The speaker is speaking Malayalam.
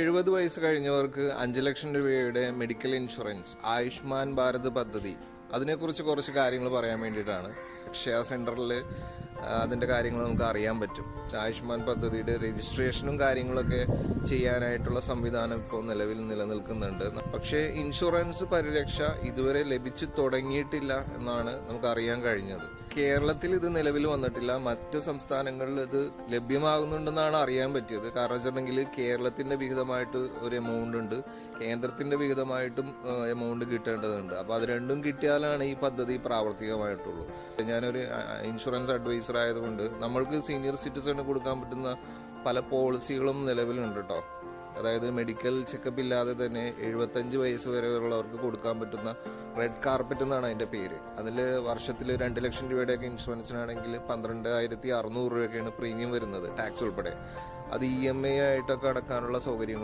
എഴുപത് വയസ്സ് കഴിഞ്ഞവർക്ക് അഞ്ച് ലക്ഷം രൂപയുടെ മെഡിക്കൽ ഇൻഷുറൻസ് ആയുഷ്മാൻ ഭാരത് പദ്ധതി. അതിനെക്കുറിച്ച് കുറച്ച് കാര്യങ്ങൾ പറയാൻ വേണ്ടിയിട്ടാണ്. അക്ഷയ സെന്ററിൽ അതിന്റെ കാര്യങ്ങൾ നമുക്ക് അറിയാൻ പറ്റും. ആയുഷ്മാൻ പദ്ധതിയുടെ രജിസ്ട്രേഷനും കാര്യങ്ങളൊക്കെ ചെയ്യാനായിട്ടുള്ള സംവിധാനം ഇപ്പോൾ നിലവിൽ നിലനിൽക്കുന്നുണ്ട്. പക്ഷേ ഇൻഷുറൻസ് പരിരക്ഷ ഇതുവരെ ലഭിച്ചു തുടങ്ങിയിട്ടില്ല എന്നാണ് നമുക്ക് അറിയാൻ കഴിഞ്ഞത്. കേരളത്തിൽ ഇത് നിലവിൽ വന്നിട്ടില്ല. മറ്റു സംസ്ഥാനങ്ങളിൽ ഇത് ലഭ്യമാകുന്നുണ്ടെന്നാണ് അറിയാൻ പറ്റിയത്. കാരണം വെച്ചിട്ടുണ്ടെങ്കിൽ കേരളത്തിന്റെ വിഹിതമായിട്ട് ഒരു എമൗണ്ട് ഉണ്ട്. കേന്ദ്രത്തിന്റെ വിഹിതമായിട്ടും എമൗണ്ട് കിട്ടേണ്ടതുണ്ട്. അപ്പോൾ അത് രണ്ടും കിട്ടിയാലാണ് ഈ പദ്ധതി പ്രാവർത്തികമായിട്ടുള്ളൂ. ഞാനൊരു ഇൻഷുറൻസ് ഇൻഷുറൻസ് അഡ്വൈസർ ആയതുകൊണ്ട് നമ്മൾക്ക് സീനിയർ സിറ്റിസണിന് കൊടുക്കാൻ പറ്റുന്ന പല പോളിസികളും നിലവിലുണ്ട് കേട്ടോ അതായത് മെഡിക്കൽ ചെക്കപ്പ് ഇല്ലാതെ തന്നെ എഴുപത്തഞ്ച് വയസ്സ് വരെ വരെയുള്ളവർക്ക് കൊടുക്കാൻ പറ്റുന്ന റെഡ് കാർപ്പറ്റ് എന്നാണ് അതിന്റെ പേര്. അതിൽ വർഷത്തിൽ രണ്ട് ലക്ഷം രൂപയുടെയൊക്കെ ഇൻഷുറൻസിനാണെങ്കിൽ പന്ത്രണ്ടായിരത്തി അറുന്നൂറ് രൂപയൊക്കെയാണ് പ്രീമിയം വരുന്നത് ടാക്സ് ഉൾപ്പെടെ. അത് ഇ എം ഐ ആയിട്ടൊക്കെ അടക്കാനുള്ള സൗകര്യങ്ങളുണ്ട്